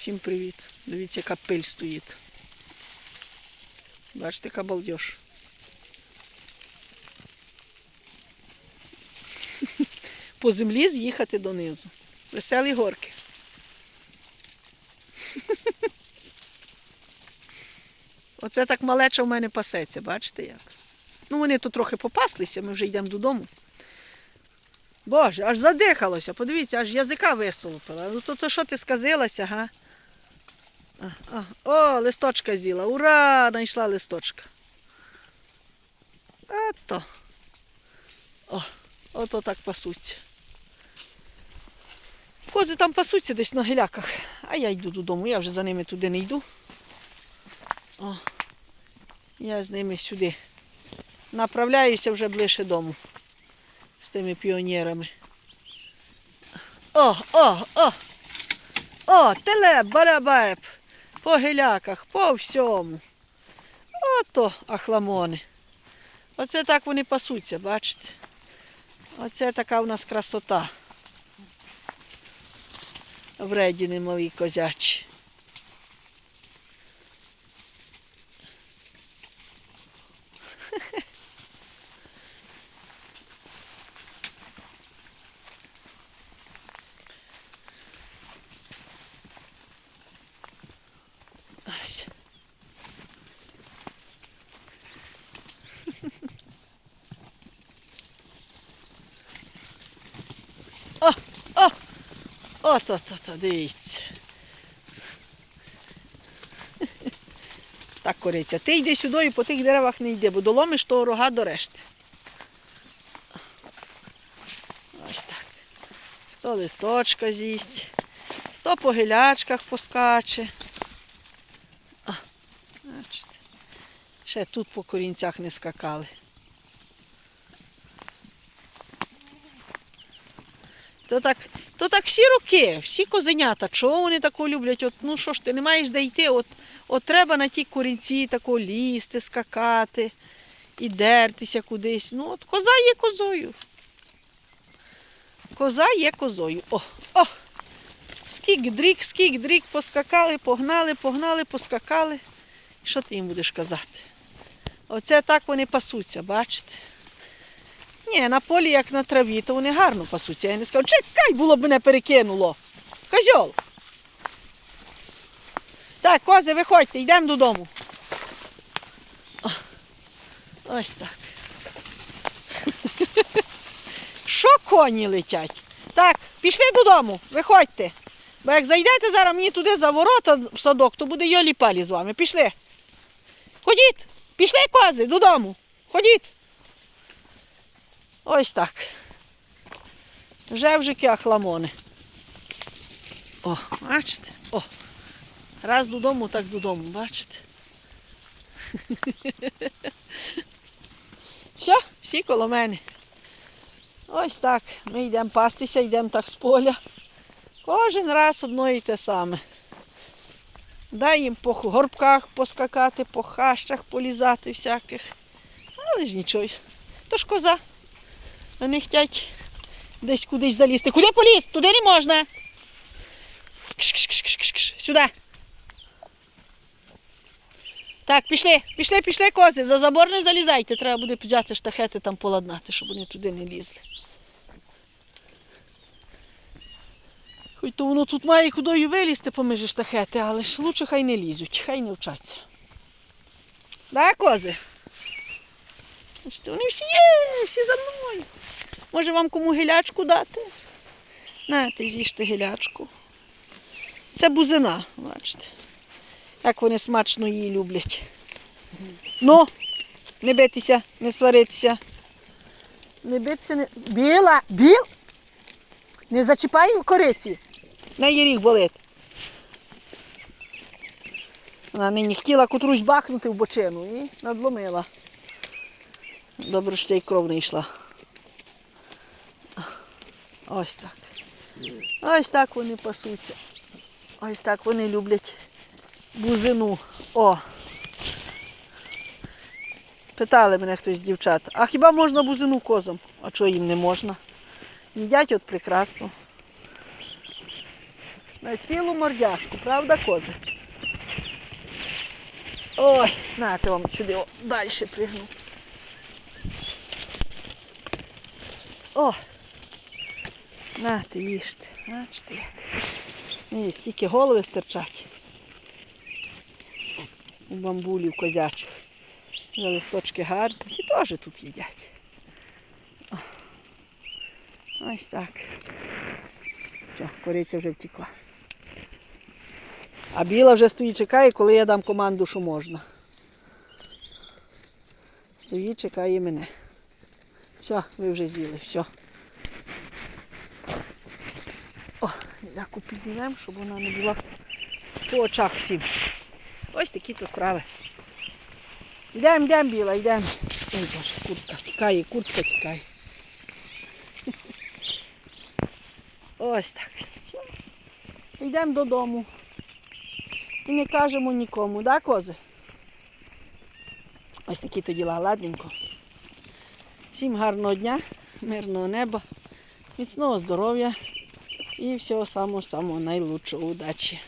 Всім привіт. Дивіться, яка пиль стоїть. Бачите, яка балдеж. По землі з'їхати донизу. Веселі горки. Оце так малеча в мене пасеться, бачите як? Ну, вони тут трохи попаслися, ми вже йдемо додому. Боже, аж задихалося, подивіться, аж язика висолопила. Ну то, то що ти сказилася, га? А, а, О, листочка з'їла. Ура! Знайшла листочка. Ето. О, ото так пасуться. Кози там пасуться десь на гіляках, а я йду додому, я вже за ними туди не йду. О, я з ними сюди. Направляюся вже ближче дому з тими піонерами. О, о, о! О, телеп, барабеп, по геляках, по всьому. Ото ахламони. Оце так вони пасуться, бачите? Оце така у нас красота. Вредіни малі козячі. От, от, от, дивіться. Так, кориця, ти йди сюди і по тих деревах не йди, бо доломиш того рога до решти. Ось так. Хто листочка з'їсть, хто по гілячках поскаче. Бачите. Ще тут по корінцях не скакали. То так, то так всі роки, всі козенята, чого вони тако люблять? От, ну що ж ти не маєш де йти, от, от треба на ті корінці тако лізти, скакати і дертися кудись. Ну, от коза є козою. Коза є козою. О, о! Скік дрік, скік дрік, поскакали, погнали, погнали, поскакали. Що ти їм будеш казати? Оце так вони пасуться, бачите? Ні, на полі, як на траві, то вони гарно пасуться. Я не скажу, чекай, було б мене перекинуло. Козьол. Так, кози, виходьте, йдемо додому. Ось так. Що коні летять? Так, пішли додому, виходьте. Бо як зайдете зараз мені туди за ворота в садок, то буде йолі палі з вами. Пішли. Ходіть, пішли кози додому. Ходіть. Ось так. Жевжики ахламони. О, бачите? О. Раз додому, так додому, бачите? Все, всі коло мене. Ось так. Ми йдемо пастися, йдемо так з поля. Кожен раз одно і те саме. Дай їм по горбках поскакати, по хащах полізати всяких. Але ж нічого. То ж коза. Вони хочуть десь кудись залізти. Куди поліз? Туди не можна. Сюди. Так, пішли, пішли, пішли, кози. За забор не залізайте. Треба буде взяти штахети там поладнати, щоб вони туди не лізли. Хоч то воно тут має кудою вилізти поміж штахети, але ж лучше хай не лізуть, хай не вчаться. Да, кози? Бачите, Вони всі є, всі за мною. Може вам кому гілячку дати? Нате, з'їжте гілячку. Це бузина, бачите. Як вони смачно її люблять. Ну, не битися, не сваритися. Не битися, не. Біла! Біл! Не зачіпай кориці. На її ріг болить. Вона нині хотіла котрусь бахнути в бочину і надломила. Добре, що й кров не йшла. Ось так. Ось так вони пасуться. Ось так вони люблять бузину. О. Питали мене хтось з дівчат, а хіба можна бузину козам? А чого їм не можна? Їдять от прекрасно. На цілу мордяшку, правда, кози? Ой, нате вам сюди далі пригну. О! Нате, їжте. Бачите як. Ні, стільки голови стирчать. У бамбулів козячих. За листочки гарні. Ті теж тут їдять. Ось так. Все, кориця вже втекла. А біла вже стоїть, чекає, коли я дам команду, що можна. Стоїть, чекає мене. Все, ви вже з'їли, все. О, яку піднімемо, щоб вона не була по очах всім. Ось такі то справи. Йдемо, йдемо, біла, йдемо. Ой, боже, куртка тікає, куртка тікає. Ось так. Йдемо додому. І не кажемо нікому, да, кози? Ось такі то діла, ладненько. Всім гарного дня, мирного неба, міцного здоров'я і всього самого-самого найлучшого удачі.